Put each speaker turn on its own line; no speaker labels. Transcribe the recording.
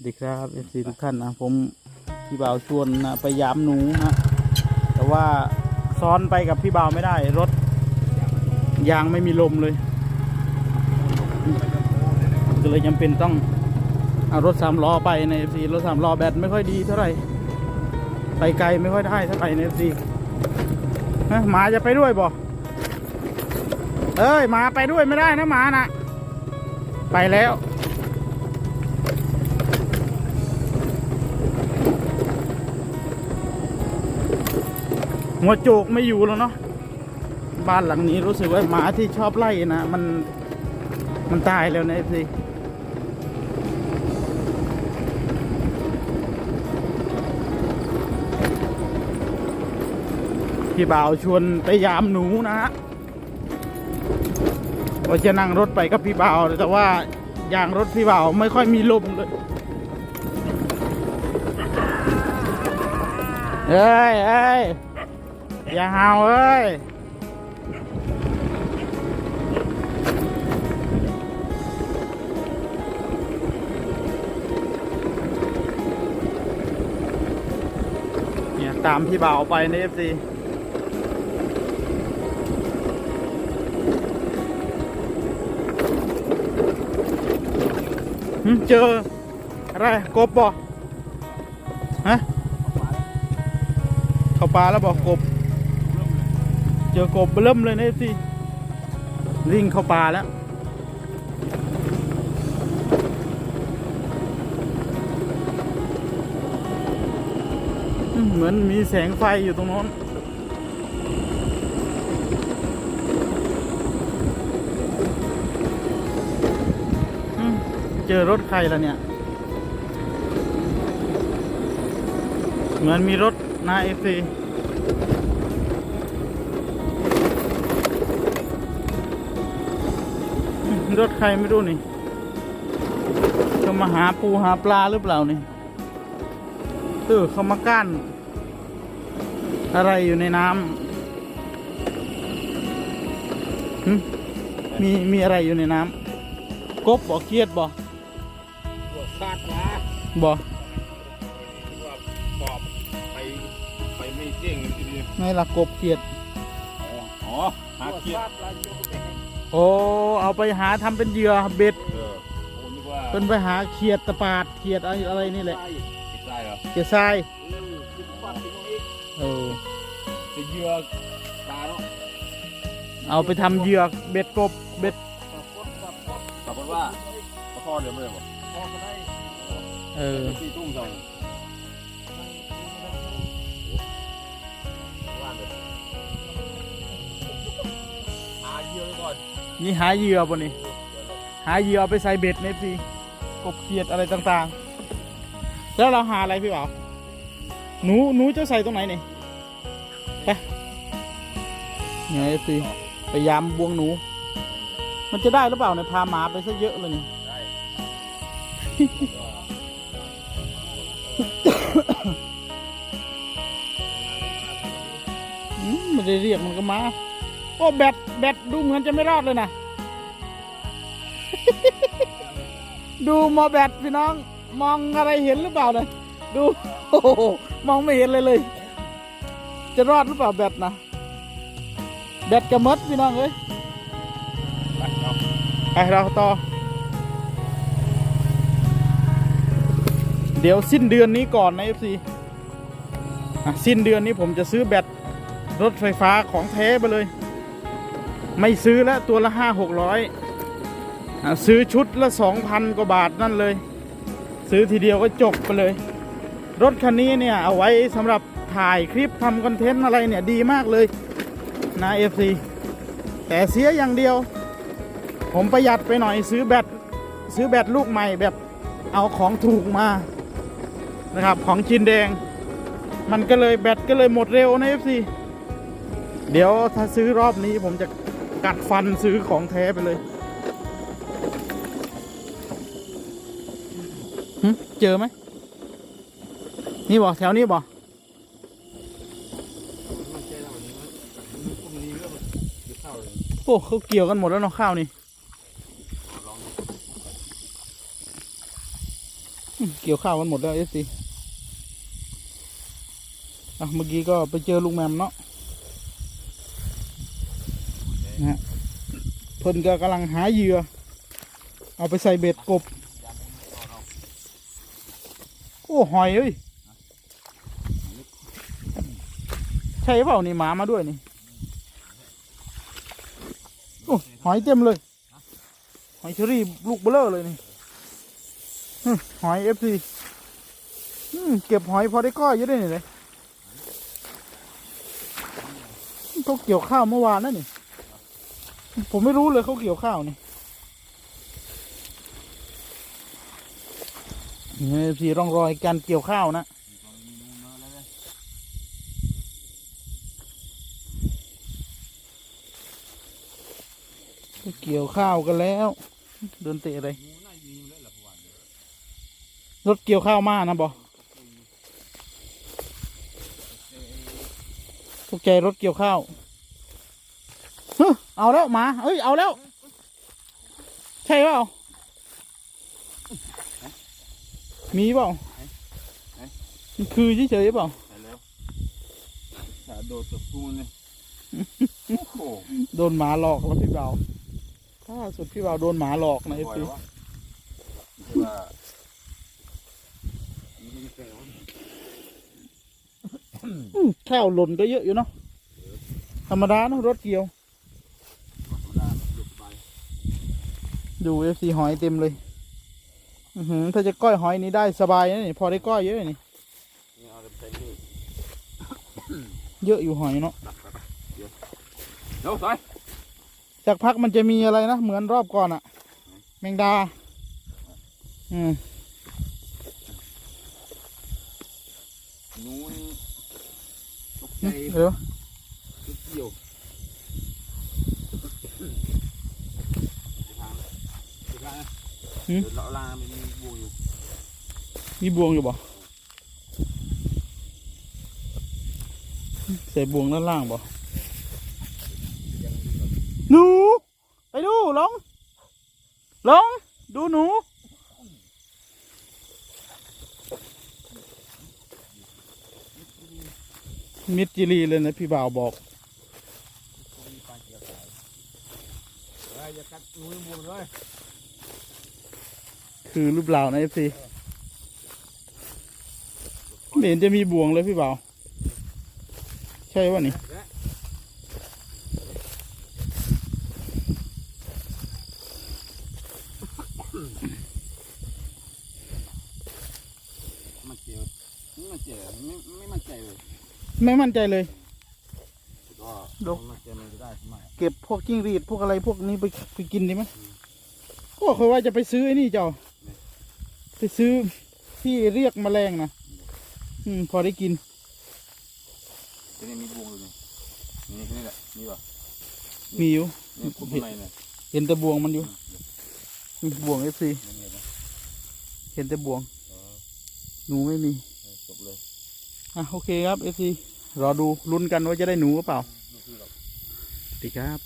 สวัสดีครับเอฟซีทุกท่านนะผมพี่บ่าวชวนนะไปยามหนูนะแต่ว่าซ้อนไปกับพี่บ่าวไม่ได้ รถยางไม่มีลมเลย ก็เลยจำเป็นต้องเอารถสามล้อไปในเอฟซีรถสามล้อแบตไม่ค่อยดีเท่าไหร่ไปไกลไม่ค่อยได้เท่าไหร่ในเอฟซีหมาจะไปด้วยบ่เอ้ยหมาไปด้วยไม่ได้นะหมานะไปแล้ว หัวโจกไม่อยู่แล้วเนาะบ้านหลังนี้รู้สึกว่าหมาที่ชอบไล่นะมันมันตายแล้วนะสิพี่บ่าวชวนไปยามหนูนะฮะว่าจะนั่งรถไปกับพี่บ่าวแต่ว่ายางรถพี่บ่าวไม่ค่อยมีลมเลยเอ้ยเอ้ย อย่าเห่าเอ้ยเนี่ยตามพี่บ่าวไปในเอฟซีเจอ อะไรกบบ่ฮะ เข้าป่าแล้วบอกกบ จอกบเริ่มเลยนะสิวิ่งเข้าป่าแล้วเหมือนมีแสงไฟอยู่ตรงโน้นเจอรถใครแล้วเนี่ย เหมือนมีรถนาเอฟซี รถใครไม่รู้นี่เขามาหาปูหาปลาหรือเปล่านี่เออเขามากั้นอะไรอยู่ในน้ำหึมีมีอะไรอยู่ในน้ำกบบ่เกียดบ่
พวกคาดว่า
บ่
ว่าปอบไปไปไม่เก่งทีเดียว
ไงล่ะกบเกียด
อ๋อหาเขียด
โอ้เอาไปหาทำเป็นเหยื่อเบ็ด
เออโอ้นึกว่า
เป็นไปหาเขียดตะปาดเขียดอะไรอะไรนี่แหละ
ติดได้เหรอ
เขียดทราย
เออติดปัดติดอีก
เออ
จะเหยื่อปลาเนาะ
เอาไปทำเหยื่อเบ็ดกบเบ็ด
ปรากฏว่าปลาคอเดี๋ยวไม่ได้บอก
เออ
ตีตุ้มใส่ว่าง นี่
หาเหยื่อบ่นี่หาเหยื่อเอาไปใส่เบ็ดเนฟซีกบเขียดอะไรต่างๆ แล้วเราหาอะไรพี่บ่าวหนูหนูจะใส่ตรงไหนนี่ไปเนี่ยเอฟซีพยายามบวงหนู มันจะได้หรือเปล่าเนี่ยพาหมาไปซะเยอะเลยนี่มไม่ได้เรียกมันก็มา โอ้แบต แบตดูเหมือนจะไม่รอดเลยนะ ดูมอแบตพี่น้อง มองอะไรเห็นหรือเปล่าเนี่ยดูโอ้โหมองไม่เห็นเลยเลย จะรอดหรือเปล่าแบตนะแบตกระมัดพี่น้องเอ้ย
ไปเรา
ต่อ เดี๋ยวสิ้นเดือนนี้ก่อนนะ FC อะสิ้นเดือนนี้ผมจะซื้อแบตรถไฟฟ้าของแท้ไปเลย ไม่ซื้อแล้วตัวละห้าหกร้อยซื้อชุดละสองพันกว่าบาทนั่นเลย ซื้อทีเดียวก็จบไปเลย รถคันนี้เนี่ย เอาไว้สำหรับถ่ายคลิปทำคอนเทนต์อะไรเนี่ย ดีมากเลยนะ FC แต่เสียอย่างเดียว ผมประหยัดไปหน่อยซื้อแบตซื้อแบตลูกใหม่แบบเอาของถูกมานะครับของจินแดง มันก็เลยแบตก็เลยหมดเร็วนะ FC เดี๋ยวถ้าซื้อรอบนี้ผมจะ กัดฟันซื้อของแท้ไปเลย เจอไหม นี่บอกแถวนี้บอกโอ้เขาเกี่ยวกันหมดแล้วเนาะข้าวนี่เกี่ยวข้าวมันหมดแล้วเอสซีอะเมื่อกี้ก็ไปเจอลุงแมมเนาะ นะฮะเพิ่นก็กำลังหาเหยื่อ เอาไปใส่เบ็ดกบ โอ้หอยเอ้ยใช่เปล่านี่หมามาด้วยนี่โอ้หอยเต็มเลย หอยเชอรี่ลูกเบลอเลยนี่หอยเอฟซีเก็บหอยพอได้ก้อยเยอะได้นี่เลยเขาเกี่ยวข้าวเมื่อวานนั่นนี่ ผมไม่รู้เลยเขาเกี่ยวข้าวนี่นี่เอฟซีร่องรอยการเกี่ยวข้าวนะเกี่ยวข้าวกันแล้วเดินเตะอะไรรถเกี่ยวข้าวมานะบอพวกใจรถเกี่ยวข้าว เฮ้ยเอาแล้วหมาเอ้ยเอาแล้ว ใช่เปล่ามีเปล่ามันคือเฉยๆเปล่า
ไปแล้วถ้าโดดกับกูเนี่ยโอ้โห
โดนหมาหลอกแล้วพี่เบาล่าสุดพี่เบาโดนหมาหลอกนะเอฟ
ปล่อย
ซี
วะว่ามันไม่เป็นไรวะ
ข้าวหล่นก็เยอะอยู่เนาะธรรมดาเนอะรถเกี่ยว
ธรรมดาหยุดไป
ดูเอฟซีหอยเต็มเลย อือหือถ้าจะก้อยหอยนี้ได้สบายนะนี่ พอได้ก้อยเยอะนี่
นี่เอาเต็มๆนี่
เยอะอยู่หอยเนาะ
เดี๋ยวสาย
จากพักมันจะมีอะไรนะ เหมือนรอบก่อนอะแมงดา อืม
หนูนี่ตกใจ
เดี๋ยว
ทุกเกี่ยวทางทาง เดี๋ยวเลาะลางมีบวงอยู่
มีบวงอยู่บ่ใส่บวงด้านล่างบ่หนู ไปดูลงลงดูหนู มิดจิรีเลยนะพี่บ่าวบอก
มีปลาเกี่ยวสายเฮ้ยอย่ากัดหนูบวงเลย
คือรูปเปล่านะเอฟซีไม่เห็นจะมีบ่วงเลยพี่เบ่าใช่วะนี่
มันเกี่ยวไม่มันเกี่ยวไม่ไม่มั่นใจเลย
ไม่มั่นใจเลยดกเก็บพวกจิ้งรีดพวกอะไรพวกนี้ไปไปกินดีไหมก็เคยว่าจะไปซื้อไอ้นี่เจ้า ไปซื้อที่เรียกแมลงนะอืมพอได้กิน
จะได้มีบวงอยู่นี่นี่นี่แหละนี่ป่ะ
มีอยู่
นี่คุมข้างในเนี่ย
เห็นแต่บวงมันอยู่อืมบวงเอฟซี
นี่เห็นไหม
เห็นแต่บวง
เออ
หนูไม่มี
เออจบเลย
อะโอเคครับเอฟซีรอดูลุ้นกันว่าจะได้หนูหรือเปล่า
นี่คือแบบ
สวัสดีครับ